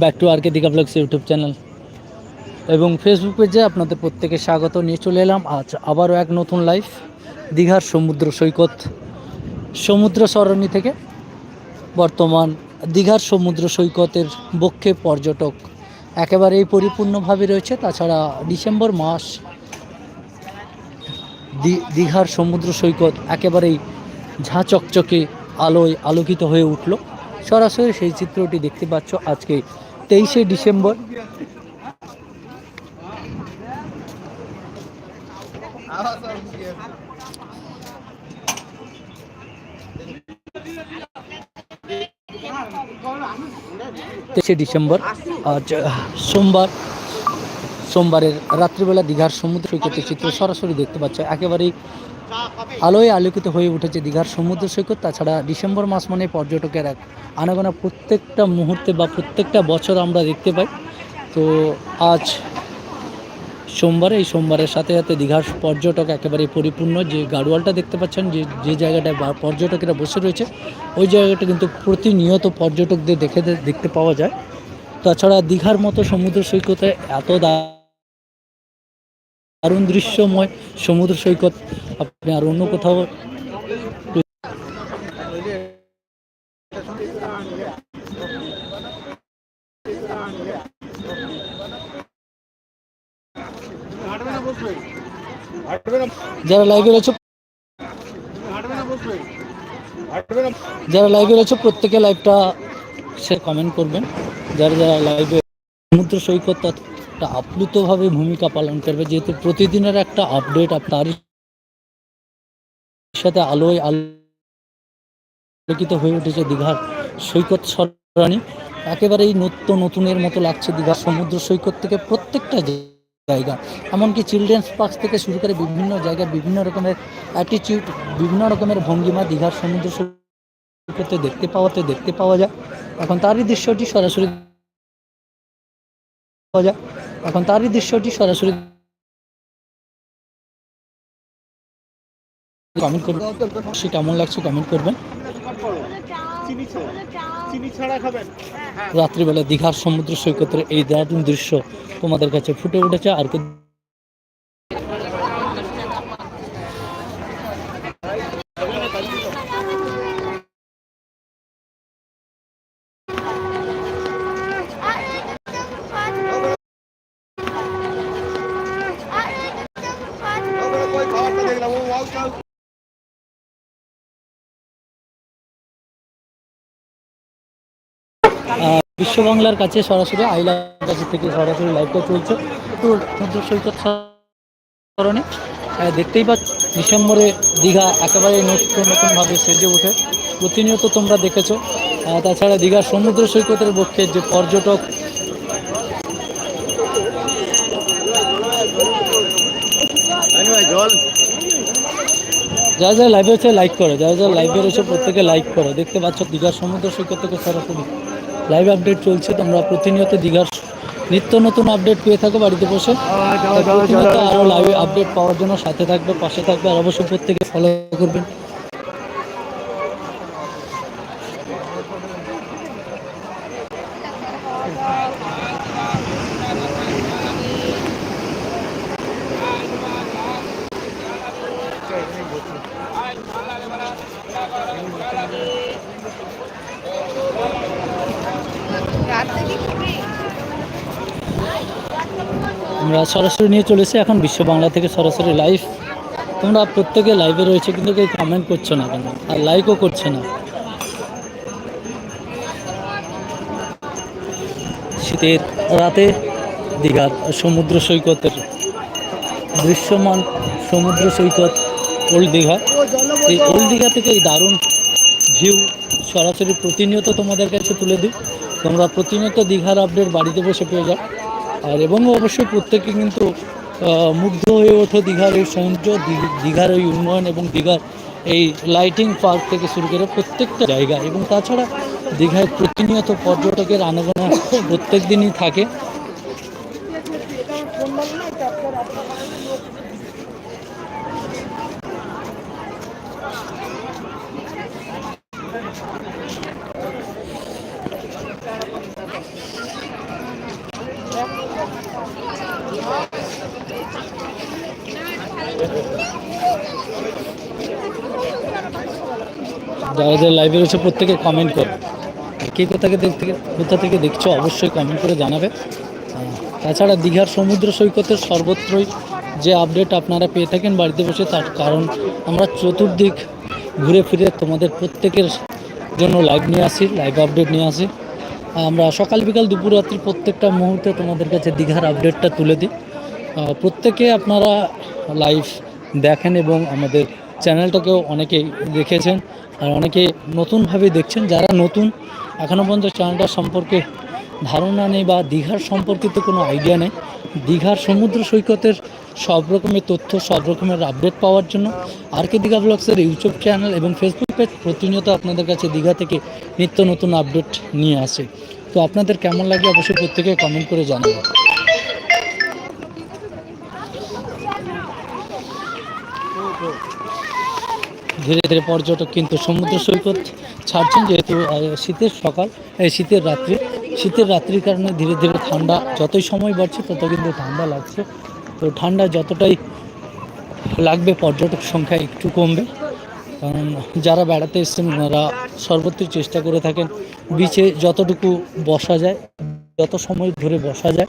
Back to RK Digha blogs YouTube channel এবং Facebook পেজে আপনাদের প্রত্যেকে স্বাগত নিয়ে চলে এলাম। আজ আবারও এক নতুন লাইফ দীঘার সমুদ্র সৈকত, সমুদ্র সরণি থেকে বর্তমান দীঘার সমুদ্র সৈকতের বক্ষে পর্যটক একেবারেই পরিপূর্ণভাবে রয়েছে। তাছাড়া ডিসেম্বর মাস দীঘার সমুদ্র সৈকত একেবারেই ঝাঁ চকচকে আলোয় আলোকিত হয়ে উঠল। সরাসরি সেই চিত্রটি দেখতে পাচ্ছ। আজকে তেইশে ডিসেম্বর। তেইশে ডিসেম্বর, আজ সোমবার। সোমবারের রাত্রিবেলা দীঘার সমুদ্র সৈকতের চিত্র সরাসরি দেখতে পাচ্ছ। একেবারেই আলোয় আলোকিত হয়ে উঠেছে দীঘার সমুদ্র সৈকত, তাছাড়া ডিসেম্বর মাস মানে পর্যটকের এক আনাগোনা। প্রত্যেকটা মুহূর্তে বা প্রত্যেকটা বছর আমরা দেখতে পাই। তো আজ সোমবার, এই সোমবারের সাথে সাথে দীঘার পর্যটক একেবারে পরিপূর্ণ। যে গাড়োয়ালটা দেখতে পাচ্ছেন, যে যে জায়গাটায় পর্যটকেরা বসে রয়েছে, ওই জায়গাটা কিন্তু প্রতিনিয়ত পর্যটকদের দেখে দেখতে পাওয়া যায়। তাছাড়া দীঘার মতো সমুদ্র সৈকতে এত দারুণ দৃশ্যময় সমুদ্র সৈকত আপনি আর অন্য কোথাও যারা লাইভে রয়েছে যারা লাইভে রয়েছে প্রত্যেকে লাইভটা সে কমেন্ট করবেন। যারা যারা লাইভে সমুদ্র সৈকত একটা আপ্লুতভাবে ভূমিকা পালন করবে, যেহেতু প্রতিদিনের একটা আপডেট তারই সাথে আলোয় আলোকিত হয়ে উঠেছে দীঘার সৈকত সরানি একেবারেই নত্য নতুনের মতো লাগছে দীঘার সমুদ্র সৈকত থেকে প্রত্যেকটা জায়গা। এমনকি চিলড্রেন্স পার্ক থেকে শুরু করে বিভিন্ন জায়গায় বিভিন্ন রকমের অ্যাটিটিউড, বিভিন্ন রকমের ভঙ্গিমা দীঘার সমুদ্র সৈকতে দেখতে পাওয়াতে দেখতে পাওয়া যায়। এখন তারই দৃশ্যটি সরাসরি পাওয়া যায়। এখন তারই দৃশ্যটি সরাসরি কমেন্ট করবেন? সে কেমন লাগছে কমেন্ট করবেন? চিনি ছাড়া। চিনি ছাড়া খাবেন? রাত্রিবেলা দীঘার সমুদ্র সৈকতের এই দারুণ দৃশ্য তোমাদের কাছে ফুটে উঠেছে আর কি ওই খাবারটা দেখলাম ও ওয়াল আহ, বিশ্ব বাংলার কাছে সরাসরি আইলার কাছে থেকে সরাসরি লাইভটা চলছে। তো সমুদ্র সৈকত কারণে দেখতেই পাচ্ছ ডিসেম্বরে দীঘা একেবারে নতুন নতুনভাবে সেজে ওঠে। প্রতিনিয়ত তোমরা দেখেছ। তাছাড়া দীঘার সমুদ্র সৈকতের পক্ষে যে পর্যটক যারা যারা লাইভে হচ্ছে লাইক করো। যারা যারা লাইভে রয়েছে প্রত্যেকে লাইক করো। দেখতে পাচ্ছ দীঘার সমুদ্র সৈকত থেকে সরাসরি লাইভ আপডেট চলছে তোমরা প্রতিনিয়ত দীঘার নিত্য নতুন আপডেট পেয়ে থাকো বাড়িতে বসে। প্রতিনিয়ত আরও লাইভ আপডেট পাওয়ার জন্য সাথে থাকবে পাশে থাকবে আর অবশ্যই প্রত্যেকে ফলো করবেন। আমরা সরাসরি নিয়ে চলেছি এখন বিশ্ব বাংলা থেকে সরাসরি লাইভ তোমরা প্রত্যেকে লাইভে রয়েছে, কিন্তু কেউ কমেন্ট করছ না কেন? আর লাইকও করছে না। শীতের রাতে দীঘার সমুদ্র সৈকতের দৃশ্যমান সমুদ্র সৈকত ওল্ড দীঘা এই ওল্ড দীঘা থেকে এই দারুণ ভিউ সরাসরি প্রতিনিয়ত তোমাদের কাছে তুলে দিই। তোমরা প্রতিনিয়ত দীঘার আপডেট বাড়িতে বসে পেয়ে যাও। আর এবং অবশ্যই প্রত্যেকে কিন্তু মুগ্ধ হয়ে ওঠো দীঘার এই সৌন্দর্য দীঘার এই উন্নয়ন এবং দীঘার এই লাইটিং পার্ক থেকে শুরু করে প্রত্যেকটা জায়গা এবং তাছাড়া দীঘায় প্রতিনিয়ত পর্যটকের আনাগোনা প্রত্যেক দিনই থাকে। যারা যারা লাইভে রয়েছে প্রত্যেকে কমেন্ট করো। কে কোথা থেকে দেখতে কোথা থেকে দেখছ অবশ্যই কমেন্ট করে জানাবে। তাছাড়া দীঘার সমুদ্র সৈকতের সর্বত্রই যে আপডেট আপনারা পেয়ে থাকেন বাড়িতে বসে, তার কারণ আমরা চতুর্দিক ঘুরে ফিরে তোমাদের প্রত্যেকের জন্য লাইভ নিয়ে আসি লাইভ আপডেট নিয়ে আসি। আমরা সকাল বিকাল দুপুর রাত্রি প্রত্যেকটা মুহূর্তে তোমাদের কাছে দীঘার আপডেটটা তুলে দিই। প্রত্যেকে আপনারা লাইভ দেখেন এবং আমাদের চ্যানেলটাকেও অনেকে দেখেছেন আর অনেকে নতুনভাবে দেখছেন। যারা নতুন এখনও পর্যন্ত চ্যানেলটা সম্পর্কে ধারণা নেই বা দীঘার সম্পর্কিত কোনো আইডিয়া নেই। দীঘার সমুদ্র সৈকতের সব রকমের তথ্য, সব রকমের আপডেট পাওয়ার জন্য আর কে দীঘা ব্লগসের ইউটিউব চ্যানেল এবং ফেসবুক পেজ প্রতিনিয়ত আপনাদের কাছে দীঘা থেকে নিত্য নতুন আপডেট নিয়ে আসে। তো আপনাদের কেমন লাগে অবশ্যই প্রত্যেকে কমেন্ট করে জানাবেন। ধীরে ধীরে পর্যটক কিন্তু সমুদ্র সৈকত ছাড়ছেন যেহেতু শীতের সকাল, এই শীতের রাত্রি। শীতের রাত্রির কারণে ধীরে ধীরে ঠান্ডা যতই সময় বাড়ছে, তত কিন্তু ঠান্ডা লাগছে। তো ঠান্ডা যতটাই লাগবে, পর্যটক সংখ্যা একটু কমবে। কারণ যারা বেড়াতে এসছেন, ওনারা সর্বত্রই চেষ্টা করে থাকেন, বিচে যতটুকু বসা যায়, যত সময় ধরে বসা যায়